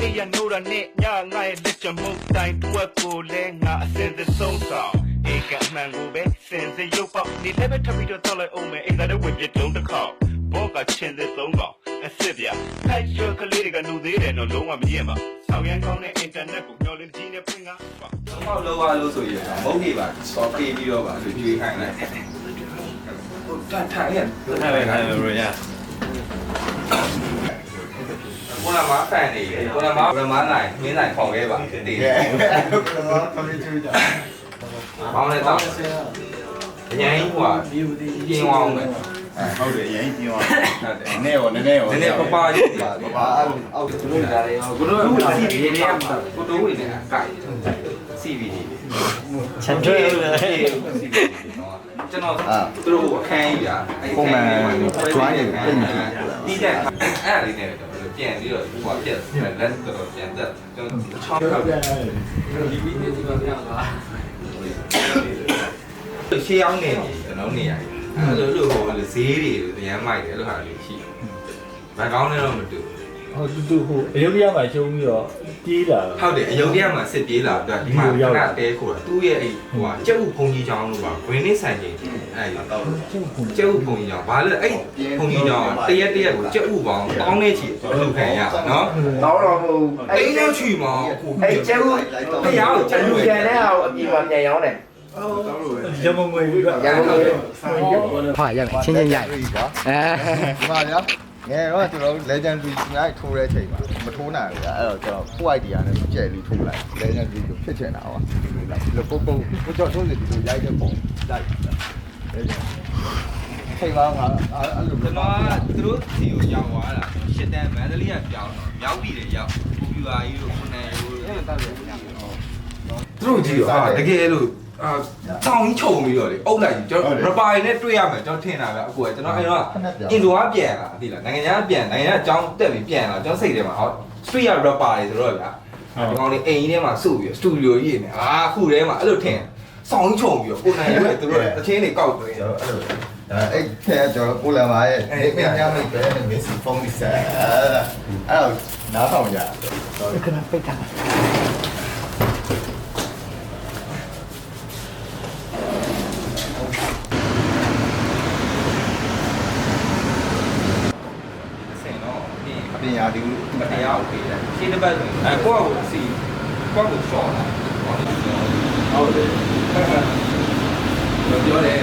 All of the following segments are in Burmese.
အိမ်ရနိုးတာနဲ့ညငါရဲ့လက်ချမုတ်တိုင်းတွက်ကိုလဲငါအစင်သဆုံးဆောင်ဧကမှန်ကိုပဲစင်စရုပ်ပေါက်ဒီလည်းပဲထပ်ပြီးတော့တောက်လိုက်အောင်မယ်အိမ်သားတဲ့ဝင်ပြတုံးတစ်ခေါက်ဘောကချင်းတဲ့သုံးကောင်အစ်စ်ပြအဲ့ရကလေးတွေကနူသေးတယ်တော့လုံးဝမမြင်ပါဆောင်းရန်ကောင်းတဲ့အင်တာနက်ကိုမျောလင်းကြီးနဲ့ဖွင့်ကားပါဟောက်လောက်ရလို့ဆိုရင်မုတ်တွေပါစောပေးပြီးတော့ပါလူကျွေးခိုင်းလိုက်ဟိုတတ်ထိုင်ရထိုင်လိုက်ထိုင်လို့ရ ကိုလာမဖန်နေတယ်ကိုလာမရမနိုင်မင်းနိုင်ခေါ်ခဲ့ပါတည်တယ်ဘောင်းနဲ့တောက်အရင်ဟိုကပြင်းအောင်ပဲဟုတ်တယ်အရင်ပြောဟုတ်တယ်နည်းနည်းရောနည်းနည်းရောနည်းနည်းပပရွတ်ပါဘာအဲ့အောက်သူတို့လာတယ်ကိုတို့ကစီဗီတွေကကိုတို့ဝင်နေတာကြိုက်စီဗီတွေချန်ထွေးလို့လေကျွန်တော်သူတို့အခန်းကြီးอ่ะတီးတဲ့အဲ့လေးနဲ့ ပြန်ပြီးတော့ဟိုပြက်လက်တော့ပြန်တက်ကျွန်တော်ချောင်းဟုတ်ဒီဗီဒီဒီမှာပြန်ပါရှေးအောင်နေကျွန်တော်နေရတယ်အဲ့လိုလိုဟိုဈေးတွေအရမ်းမိုက်တယ်အဲ့လိုဟာလေးရှိဘန်ကောင်းနဲ့တော့မတူ ဟိုတူတူဟိုအယုဒ္ဓယမှာရှုံးပြီးတော့ပြေးလာဟုတ်တယ်အယုဒ္ဓယမှာစစ်ပြေးလာတော့ဒီမှာခဏတဲခိုးတာသူ့ရဲ့အဲ့ဟိုဟာကျက်ဥဘုံကြီးချောင်းလို့ပါဂွင်းနစ်ဆန်ကြီးအဲ့တော့ကျက်ဥဘုံကြီးချောင်းဘာလဲအဲ့ဘုံကြီးချောင်းတရက်တရက်ကိုကျက်ဥပေါင်းတောင်းနေချီလူခံရနော်တောင်းတော့ဟိုအဲ့ဒီချီမှာအခုအဲ့ကျဲဦးတရားကိုကျက်လူဥကျန်တဲ့အောင်အပြင်မှာပြန်ရောင်းတယ်ရမငွေပြီးတော့ရန်ကုန်ကဟာရမယ်ချင်းချင်းရိုက်အဲဒီမှာဗျာ ငယ်တော့ကျွန်တော် legend 3နိုင်ထိုးတဲ့အချိန်မှာမထိုးနိုင်ဘူးဗျာအဲ့တော့ကျွန်တော်ကို idea နဲ့ကြက်လေးထိုးလိုက် legend 3ကိုဖြစ်ချင်တာပါဒီလိုပုံပုံကိုကြောက်ထိုးစီဒီလိုရိုက်တဲ့ပုံလိုက်ချိန်မှာငါအဲ့လိုကျွန်တော်ကသူတို့စီကိုရောက်သွားတာရှစ်တန်းမန္တလေးကပြောင်းတော့မြောက်ပြည်တယ်ရောက်ဘူပြူအာကြီးတို့ခုနန်ရိုးအဲ့ဒါတော့သူတို့ကြည့်တော့ဟာတကယ်လို့ အာတောင်းကြီးခြုံပြီးတော့လေအုပ်လိုက်ကျွန်တော်ရပါရီနဲ့တွေ့ရမယ်ကျွန်တော်ထင်တာပဲအခုကကျွန်တော်အဲ့တော့အင်ဒိုကပြန်လာသိလားနိုင်ငံခြားပြန်နိုင်ငံခြားအကြောင်းတက်ပြီးပြန်လာကျွန်တော်စိတ်ထဲမှာဟော street rapper တွေဆိုတော့ဗျာဒီကောင်လေးအိမ်ကြီးထဲမှာစုပြီးစတူဒီယိုကြီးနေအာခုထဲမှာအဲ့လိုထင်ဆောင်းခြုံပြီးတော့ကိုနိုင်ရွေးသူတို့တချင်းတွေကောက်သွင်းကျွန်တော်အဲ့လိုအဲ့ထဲကျွန်တော်ကိုလန်မာရဲ့နေမညမိတ်ပဲမစ်စီဖုန်းဒီဆက်အဲ့တော့နားထောင်ကြခဏပိတ်တာ ဆင်တော့ဒီ အ ပြင်ရာဒီမတရားကိုပေးတယ်ရှင်းတစ်ပတ်ဆိုရင်အဲကိုယ့်ကိုစီကိုယ့်ကိုရှော့လာဟုတ်တယ်ပြောတယ်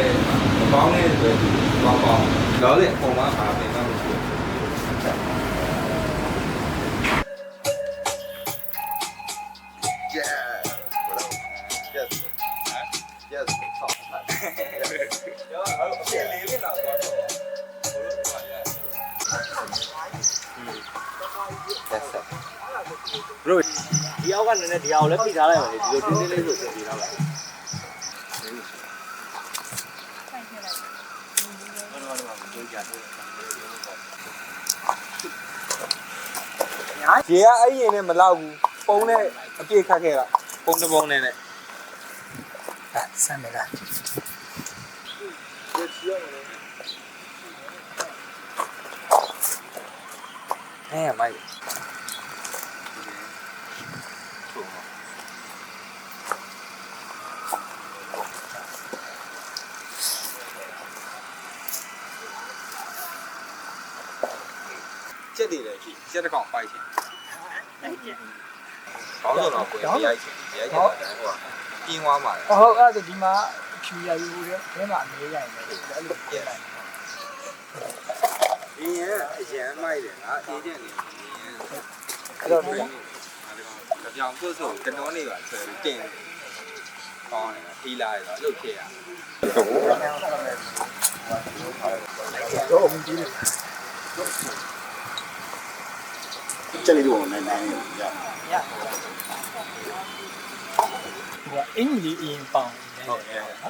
ဘောင်းနဲ့ဆိုဘောင်းပေါင်းတော့လေပုံမှန်ပါပဲ ဒီအောက်ကနည်းနည်းဒီအောင်လည်းဖိထားလိုက်ပါလေဒီလိုတင်းတင်းလေးဆိုပြင်ထားလိုက်ရေကအဲ့ရင်နဲ့မလောက်ဘူးပုံနဲ့အပြည့်ခတ်ခဲ့တာပုံတစ်ပုံနဲ့နဲ့ဆမ်းမလားအဲမိုက် ကျက်တည်တယ်ရှိကျက်တစ်ကောင်ပိုက်ချင်းကောင်းတော့ကိုရိုက်ချင်းရိုက်ချင်းတယ်ဟိုကပြင်းသွားမှာလေဟုတ်အဲ့ဒါဒီမှာဖြူရယူရဲဘယ်မှာအမေးရိုက်နေလဲအဲ့လိုပြင်လိုက်ဒီရင်အရန်မိုက်တယ်ငါအေဂျင့်နေရင်အဲ့တော့တပြောင်ပုတ်ဆိုကနောနေပါဆွဲပြီးတင်ကောင်းတယ်ထီလာရတော့လှုပ်ဖြစ်ရတော့အ မကြီးနေချက်လေးတော့နိုင်နိုင်ရရဟိုအင်္ဂလိပ်အရင်ပေါင်နေဟုတ်ကဲ့ဟအာ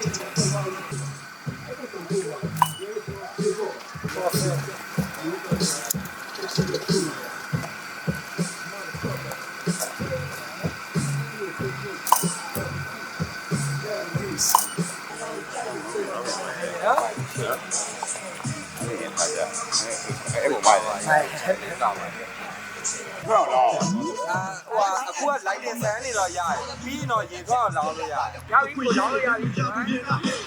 ဆိုင်ချက်ပြီးတော့ပါဘရောတော့အာဟိုအခုက light ဆန်းနေတော့ရတယ်ပြီးတော့ရေတော့လောင်းလို့ရတယ်ရပြီကိုလောင်းလို့ရပြီရတယ်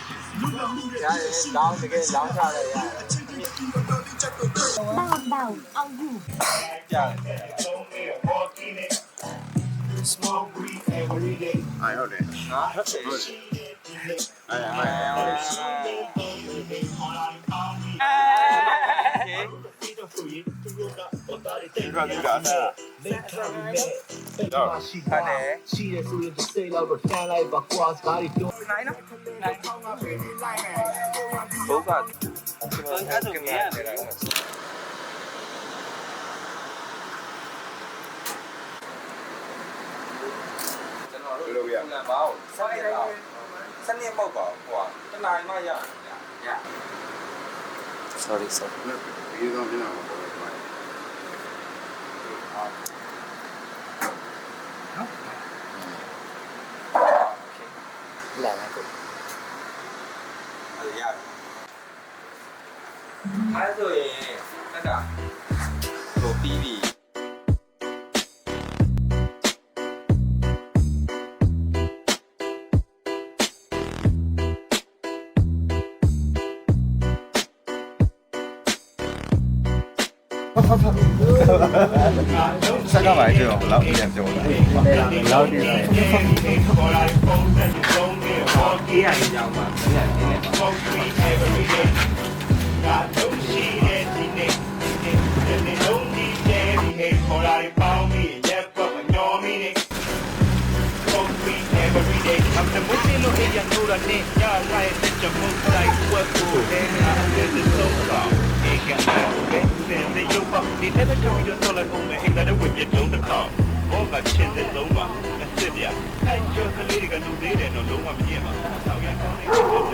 လောင်းတကယ်လောင်းထားရရတယ်ဘာဘာအောင်ဘူးကြားတယ် smoke weed every day အဲ့ဟုတ်တယ်ဟာဟုတ်တယ်အဲ့အဲ့ ဒီကဒီကအဲ့တော့ရှိတယ်ရှိတယ်ဆိုရင်တစ်စိတ်လောက်တော့ရှမ်းလိုက်ပါ cross ဘာတွေတွ န်းနိုင်နော်နိုင်ဘုကကျွန်တော်အဲ့ဒါကရတယ်ကျွန်တော်တို့လို့ရလမ်းပေါ့ဆက်နေတော့စနေပေါ့ကွာ 三个白酒，老五点酒了，老点了。I'm the wicked little idiot who done it. Y'all your know the name. Yeah, right. Let your move like what cool. Then I'm the so called. Ain't got no best. Then they you up. They never told you to let home. Ain't got a whip you don't the call. ဘောကချစ်တဲ့လုံးပါအစ်စ်ပြအဲ့ကျော်ကလေးတွေကလူသေးတယ်တော့လုံးဝမမြင်ပါဘူး။ဆောက်ရကောင်းနေတယ်